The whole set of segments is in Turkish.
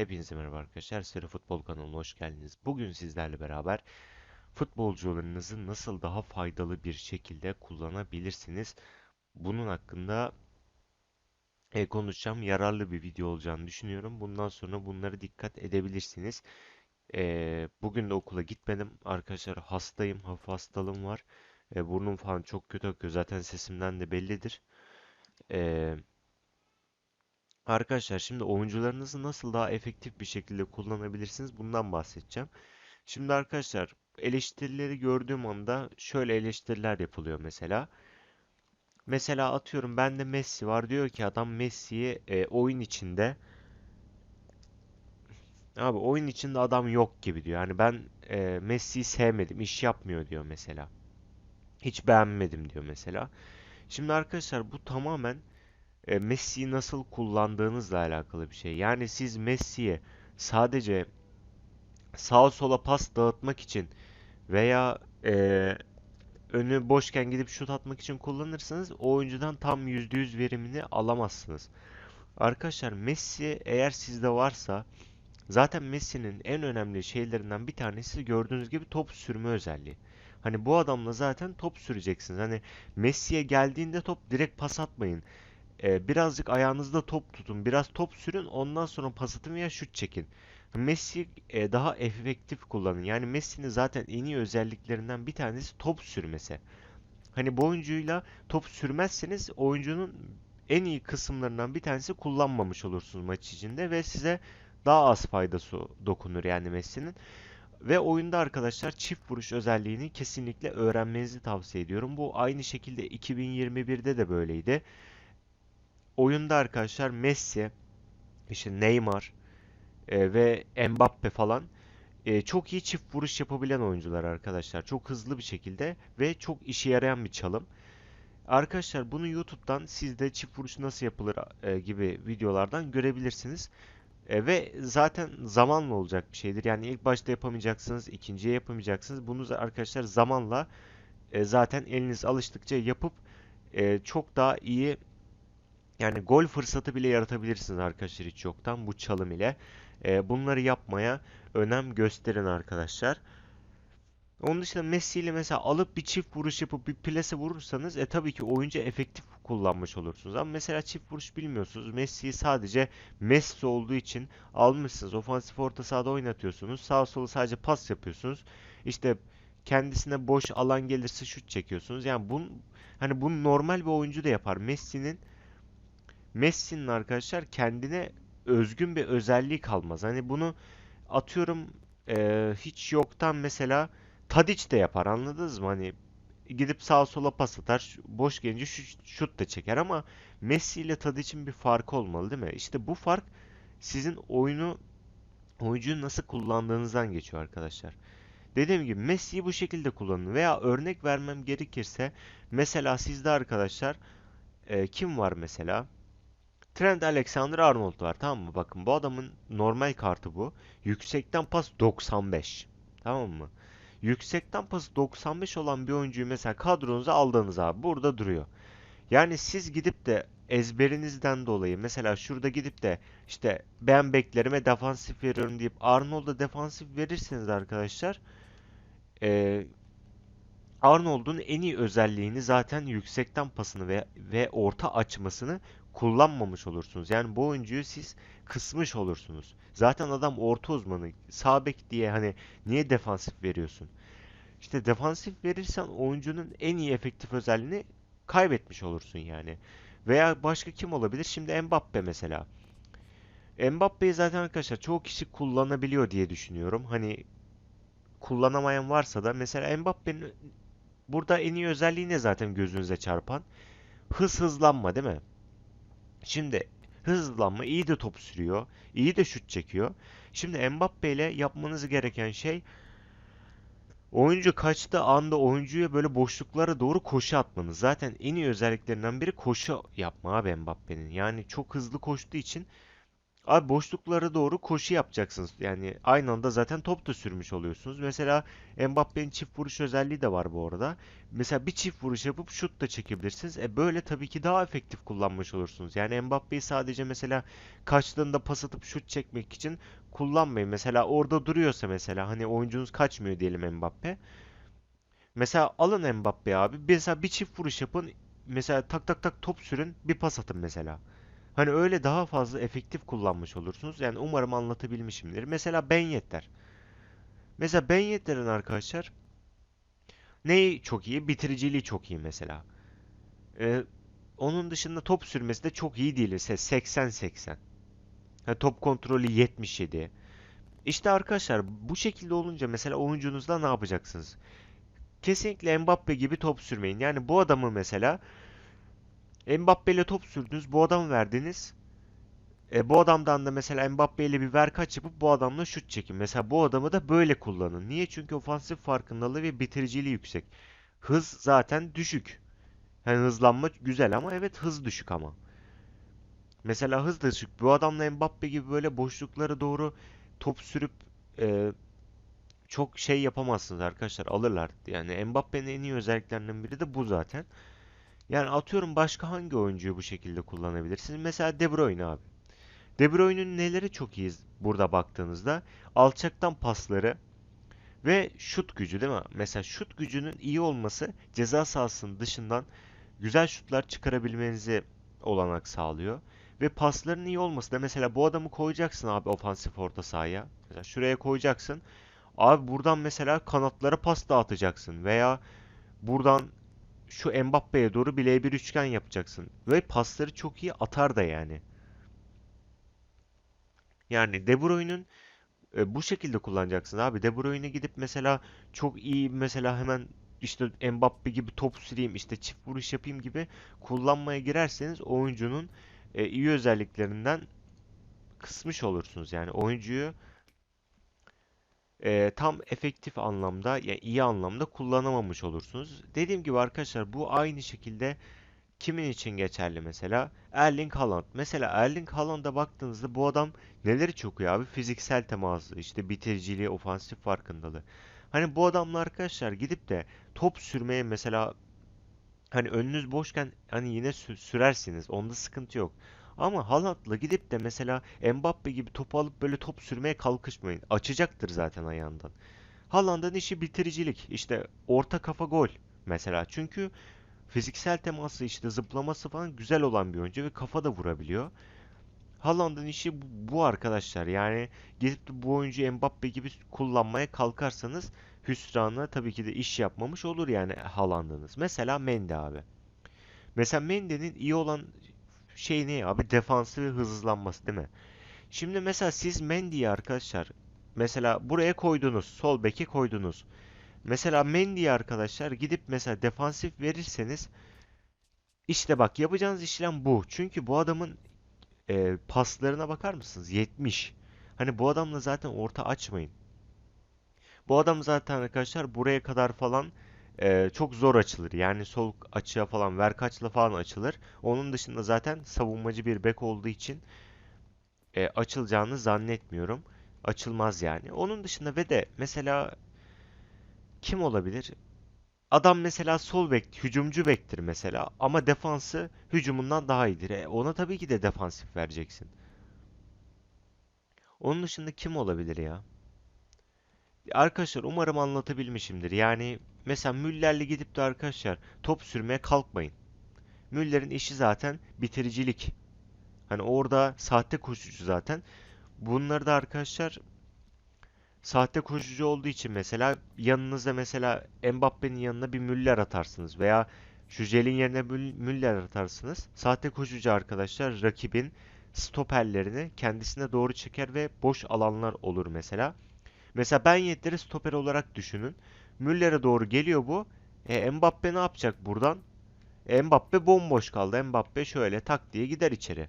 Hepinize merhaba arkadaşlar. Seri Futbol kanalına hoş geldiniz. Bugün sizlerle beraber futbolcularınızı nasıl daha faydalı bir şekilde kullanabilirsiniz? Bunun hakkında e, konuşacağım. Yararlı bir video olacağını düşünüyorum. Bundan sonra bunları dikkat edebilirsiniz. E, bugün de okula gitmedim. Arkadaşlar hastayım. Hafif hastalığım var. E, burnum falan çok kötü akıyor. Zaten sesimden de bellidir. Eee Arkadaşlar şimdi oyuncularınızı nasıl daha efektif bir şekilde kullanabilirsiniz bundan bahsedeceğim. Şimdi arkadaşlar eleştirileri gördüğüm anda şöyle eleştiriler yapılıyor mesela. Mesela atıyorum bende Messi var diyor ki adam Messi'yi e, oyun içinde abi oyun içinde adam yok gibi diyor. Yani ben e, Messi'yi sevmedim, iş yapmıyor diyor mesela. Hiç beğenmedim diyor mesela. Şimdi arkadaşlar bu tamamen e, Messi'yi nasıl kullandığınızla alakalı bir şey. Yani siz Messi'ye sadece sağa sola pas dağıtmak için veya e, önü boşken gidip şut atmak için kullanırsanız o oyuncudan tam %100 verimini alamazsınız. Arkadaşlar Messi eğer sizde varsa zaten Messi'nin en önemli şeylerinden bir tanesi gördüğünüz gibi top sürme özelliği. Hani bu adamla zaten top süreceksiniz. Hani Messi'ye geldiğinde top direkt pas atmayın. Ee, birazcık ayağınızda top tutun, biraz top sürün, ondan sonra pas atın veya şut çekin. Messi e, daha efektif kullanın. Yani Messi'nin zaten en iyi özelliklerinden bir tanesi top sürmesi. Hani bu oyuncuyla top sürmezseniz oyuncunun en iyi kısımlarından bir tanesi kullanmamış olursunuz maç içinde ve size daha az faydası dokunur yani Messi'nin. Ve oyunda arkadaşlar çift vuruş özelliğini kesinlikle öğrenmenizi tavsiye ediyorum. Bu aynı şekilde 2021'de de böyleydi oyunda arkadaşlar Messi, işte Neymar e, ve Mbappe falan e, çok iyi çift vuruş yapabilen oyuncular arkadaşlar. Çok hızlı bir şekilde ve çok işe yarayan bir çalım. Arkadaşlar bunu YouTube'dan siz de çift vuruş nasıl yapılır e, gibi videolardan görebilirsiniz. E, ve zaten zamanla olacak bir şeydir. Yani ilk başta yapamayacaksınız, ikinciye yapamayacaksınız. Bunu arkadaşlar zamanla e, zaten eliniz alıştıkça yapıp e, çok daha iyi yani gol fırsatı bile yaratabilirsiniz arkadaşlar hiç yoktan bu çalım ile. E, bunları yapmaya önem gösterin arkadaşlar. Onun dışında Messi ile mesela alıp bir çift vuruş yapıp bir plase vurursanız e tabii ki oyuncu efektif kullanmış olursunuz. Ama mesela çift vuruş bilmiyorsunuz. Messi'yi sadece Messi olduğu için almışsınız. Ofansif orta sahada oynatıyorsunuz. Sağ sola sadece pas yapıyorsunuz. İşte kendisine boş alan gelirse şut çekiyorsunuz. Yani bunun hani bunu normal bir oyuncu da yapar. Messi'nin Messi'nin arkadaşlar kendine özgün bir özelliği kalmaz. Hani bunu atıyorum e, hiç yoktan mesela Tadic de yapar anladınız mı? Hani gidip sağa sola pas atar, boş gelince şut, şut da çeker ama Messi ile Tadic'in bir farkı olmalı değil mi? İşte bu fark sizin oyunu oyuncuyu nasıl kullandığınızdan geçiyor arkadaşlar. Dediğim gibi Messi'yi bu şekilde kullanın veya örnek vermem gerekirse mesela sizde arkadaşlar e, kim var mesela? Trent Alexander-Arnold var tamam mı? Bakın bu adamın normal kartı bu. Yüksekten pas 95. Tamam mı? Yüksekten pas 95 olan bir oyuncuyu mesela kadronuza aldınız abi. Burada duruyor. Yani siz gidip de ezberinizden dolayı mesela şurada gidip de işte ben beklerime defansif veriyorum deyip Arnold'a defansif verirseniz arkadaşlar e, Arnold'un en iyi özelliğini zaten yüksekten pasını ve, ve orta açmasını kullanmamış olursunuz. Yani bu oyuncuyu siz kısmış olursunuz. Zaten adam orta uzmanı. Sağ diye hani niye defansif veriyorsun? İşte defansif verirsen oyuncunun en iyi efektif özelliğini kaybetmiş olursun yani. Veya başka kim olabilir? Şimdi Mbappe mesela. Mbappe'yi zaten arkadaşlar çoğu kişi kullanabiliyor diye düşünüyorum. Hani kullanamayan varsa da mesela Mbappe'nin burada en iyi özelliği ne zaten gözünüze çarpan? Hız hızlanma değil mi? Şimdi hızlanma iyi de top sürüyor. iyi de şut çekiyor. Şimdi Mbappe ile yapmanız gereken şey oyuncu kaçtığı anda oyuncuya böyle boşluklara doğru koşu atmanız. Zaten en iyi özelliklerinden biri koşu yapma abi Mbappe'nin. Yani çok hızlı koştuğu için Abi boşluklara doğru koşu yapacaksınız. Yani aynı anda zaten top da sürmüş oluyorsunuz. Mesela Mbappé'nin çift vuruş özelliği de var bu arada. Mesela bir çift vuruş yapıp şut da çekebilirsiniz. E böyle tabii ki daha efektif kullanmış olursunuz. Yani Mbappé'yi sadece mesela kaçtığında pas atıp şut çekmek için kullanmayın. Mesela orada duruyorsa mesela hani oyuncunuz kaçmıyor diyelim Mbappé. Mesela alın Mbappé abi. Mesela bir çift vuruş yapın. Mesela tak tak tak top sürün. Bir pas atın mesela. Hani öyle daha fazla efektif kullanmış olursunuz. Yani umarım anlatabilmişimdir. Mesela Ben. Mesela Ben Yedder'in arkadaşlar neyi çok iyi? Bitiriciliği çok iyi mesela. Ee, onun dışında top sürmesi de çok iyi değil. Mesela 80-80. Ha, top kontrolü 77. İşte arkadaşlar bu şekilde olunca mesela oyuncunuzla ne yapacaksınız? Kesinlikle Mbappe gibi top sürmeyin. Yani bu adamı mesela Mbappe ile top sürdünüz. Bu adamı verdiniz. E, bu adamdan da mesela Mbappe ile bir verkaç yapıp bu adamla şut çekin. Mesela bu adamı da böyle kullanın. Niye? Çünkü ofansif farkındalığı ve bitiriciliği yüksek. Hız zaten düşük. Yani hızlanma güzel ama evet hız düşük ama. Mesela hız düşük. Bu adamla Mbappe gibi böyle boşluklara doğru top sürüp e, çok şey yapamazsınız arkadaşlar. Alırlar. Yani Mbappe'nin en iyi özelliklerinden biri de bu zaten. Yani atıyorum başka hangi oyuncuyu bu şekilde kullanabilirsiniz? Mesela De Bruyne abi. De Bruyne'nin neleri çok iyi burada baktığınızda? Alçaktan pasları ve şut gücü değil mi? Mesela şut gücünün iyi olması ceza sahasının dışından güzel şutlar çıkarabilmenizi olanak sağlıyor. Ve pasların iyi olması da mesela bu adamı koyacaksın abi ofansif orta sahaya. Mesela şuraya koyacaksın. Abi buradan mesela kanatlara pas dağıtacaksın veya buradan şu Mbappe'ye doğru bileğe bir üçgen yapacaksın. Ve pasları çok iyi atar da yani. Yani De Bruyne'ün e, bu şekilde kullanacaksın abi. De Bruyne gidip mesela çok iyi mesela hemen işte Mbappe gibi top süreyim işte çift vuruş yapayım gibi kullanmaya girerseniz oyuncunun e, iyi özelliklerinden kısmış olursunuz. Yani oyuncuyu e, tam efektif anlamda yani iyi anlamda kullanamamış olursunuz. Dediğim gibi arkadaşlar bu aynı şekilde Kimin için geçerli mesela? Erling Haaland. Mesela Erling Haaland'a baktığınızda bu adam neleri çok iyi abi? Fiziksel teması, işte bitiriciliği, ofansif farkındalığı. Hani bu adamla arkadaşlar gidip de top sürmeye mesela hani önünüz boşken hani yine sü- sürersiniz. Onda sıkıntı yok. Ama Haaland'la gidip de mesela Mbappe gibi topu alıp böyle top sürmeye kalkışmayın. Açacaktır zaten ayağından. Haaland'ın işi bitiricilik. İşte orta kafa gol mesela. Çünkü Fiziksel teması işte zıplaması falan güzel olan bir oyuncu ve kafa da vurabiliyor. Haaland'ın işi bu, arkadaşlar. Yani gidip de bu oyuncuyu Mbappe gibi kullanmaya kalkarsanız hüsranla tabii ki de iş yapmamış olur yani Haaland'ınız. Mesela Mendy abi. Mesela Mendy'nin iyi olan şey ne abi? Defansı ve hızlanması değil mi? Şimdi mesela siz Mendy'yi arkadaşlar mesela buraya koydunuz. Sol beke koydunuz. Mesela Mendy'ye arkadaşlar gidip mesela defansif verirseniz işte bak yapacağınız işlem bu. Çünkü bu adamın e, paslarına bakar mısınız? 70. Hani bu adamla zaten orta açmayın. Bu adam zaten arkadaşlar buraya kadar falan e, çok zor açılır. Yani sol açığa falan verkaçla falan açılır. Onun dışında zaten savunmacı bir bek olduğu için e, açılacağını zannetmiyorum. Açılmaz yani. Onun dışında ve de mesela kim olabilir? Adam mesela sol bek, hücumcu bektir mesela ama defansı hücumundan daha iyidir. E, ona tabii ki de defansif vereceksin. Onun dışında kim olabilir ya? Arkadaşlar umarım anlatabilmişimdir. Yani mesela Müller'le gidip de arkadaşlar top sürmeye kalkmayın. Müller'in işi zaten bitiricilik. Hani orada sahte koşucu zaten. Bunları da arkadaşlar Sahte koşucu olduğu için mesela yanınızda mesela Mbappe'nin yanına bir Müller atarsınız veya Jüjel'in yerine Müller atarsınız. Sahte koşucu arkadaşlar rakibin stoperlerini kendisine doğru çeker ve boş alanlar olur mesela. Mesela Ben Yedder'i stoper olarak düşünün. Müller'e doğru geliyor bu. E, Mbappe ne yapacak buradan? E, Mbappe bomboş kaldı. Mbappe şöyle tak diye gider içeri.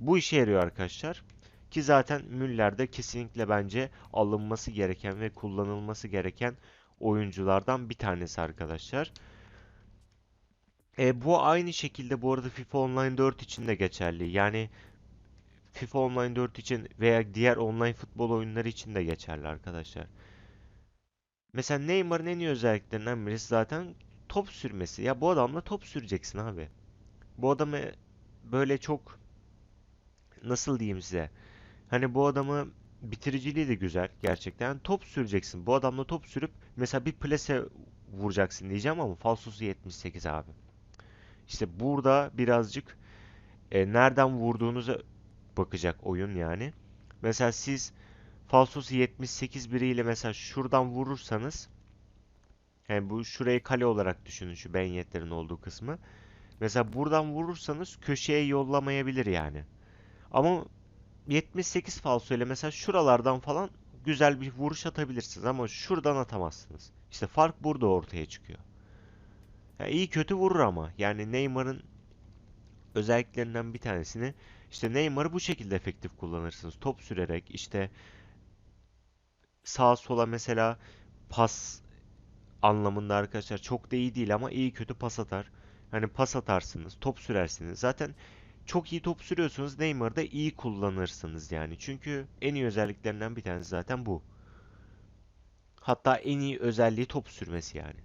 Bu işe yarıyor arkadaşlar. Ki zaten Müller de kesinlikle bence alınması gereken ve kullanılması gereken oyunculardan bir tanesi arkadaşlar. E, bu aynı şekilde bu arada FIFA Online 4 için de geçerli. Yani FIFA Online 4 için veya diğer online futbol oyunları için de geçerli arkadaşlar. Mesela Neymar'ın en iyi özelliklerinden birisi zaten top sürmesi. Ya bu adamla top süreceksin abi. Bu adamı böyle çok nasıl diyeyim size? Hani bu adamı bitiriciliği de güzel gerçekten. Yani top süreceksin. Bu adamla top sürüp mesela bir plase vuracaksın diyeceğim ama falsosu 78 abi. İşte burada birazcık e, nereden vurduğunuza bakacak oyun yani. Mesela siz falsosu 78 biriyle mesela şuradan vurursanız yani bu şurayı kale olarak düşünün şu benyetlerin olduğu kısmı. Mesela buradan vurursanız köşeye yollamayabilir yani. Ama 78 falso ile mesela şuralardan falan güzel bir vuruş atabilirsiniz ama şuradan atamazsınız. İşte fark burada ortaya çıkıyor. Yani iyi kötü vurur ama. Yani Neymar'ın özelliklerinden bir tanesini işte Neymar'ı bu şekilde efektif kullanırsınız. Top sürerek işte sağa sola mesela pas anlamında arkadaşlar çok da iyi değil ama iyi kötü pas atar. Hani pas atarsınız, top sürersiniz. Zaten çok iyi top sürüyorsunuz Neymar'ı da iyi kullanırsınız yani. Çünkü en iyi özelliklerinden bir tanesi zaten bu. Hatta en iyi özelliği top sürmesi yani.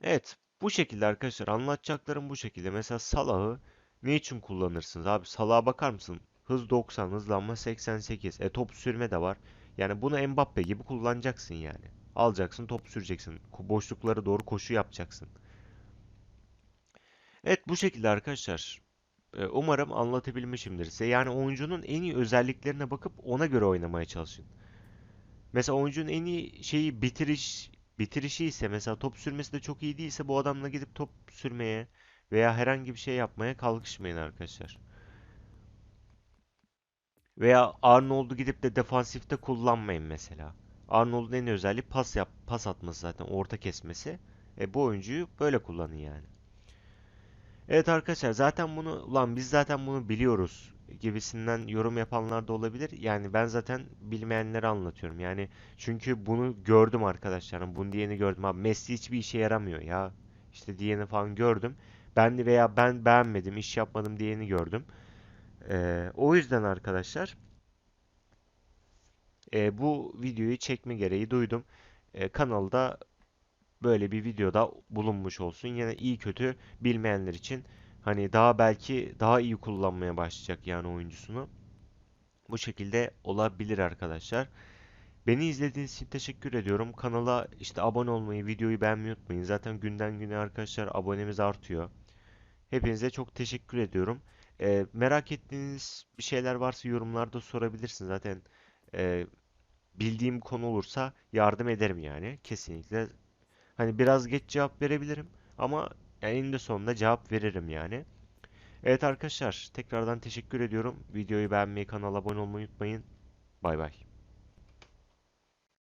Evet, bu şekilde arkadaşlar anlatacaklarım bu şekilde. Mesela Salah'ı ne için kullanırsınız abi? Salah'a bakar mısın? Hız 90, hızlanma 88. E top sürme de var. Yani bunu Mbappe gibi kullanacaksın yani. Alacaksın, top süreceksin. Boşluklara doğru koşu yapacaksın. Evet bu şekilde arkadaşlar. E, Umarım anlatabilmişimdir size. Yani oyuncunun en iyi özelliklerine bakıp ona göre oynamaya çalışın. Mesela oyuncunun en iyi şeyi bitiriş bitirişi ise mesela top sürmesi de çok iyi değilse bu adamla gidip top sürmeye veya herhangi bir şey yapmaya kalkışmayın arkadaşlar. Veya Arnold'u gidip de defansifte kullanmayın mesela. Arnold'un en özelliği pas yap, pas atması zaten, orta kesmesi. E bu oyuncuyu böyle kullanın yani. Evet arkadaşlar zaten bunu lan biz zaten bunu biliyoruz gibisinden yorum yapanlar da olabilir. Yani ben zaten bilmeyenleri anlatıyorum. Yani çünkü bunu gördüm arkadaşlar. Bunu diyeni gördüm. Abi Messi hiçbir işe yaramıyor ya. İşte diyeni falan gördüm. Ben veya ben beğenmedim, iş yapmadım diyeni gördüm. Ee, o yüzden arkadaşlar e, bu videoyu çekme gereği duydum. E, kanalda böyle bir videoda bulunmuş olsun. Yine iyi kötü bilmeyenler için hani daha belki daha iyi kullanmaya başlayacak yani oyuncusunu. Bu şekilde olabilir arkadaşlar. Beni izlediğiniz için teşekkür ediyorum. Kanala işte abone olmayı, videoyu beğenmeyi unutmayın. Zaten günden güne arkadaşlar abonemiz artıyor. Hepinize çok teşekkür ediyorum. Ee, merak ettiğiniz bir şeyler varsa yorumlarda sorabilirsiniz. Zaten e, bildiğim konu olursa yardım ederim yani. Kesinlikle Hani biraz geç cevap verebilirim ama eninde sonunda cevap veririm yani. Evet arkadaşlar tekrardan teşekkür ediyorum. Videoyu beğenmeyi, kanala abone olmayı unutmayın. Bay bay.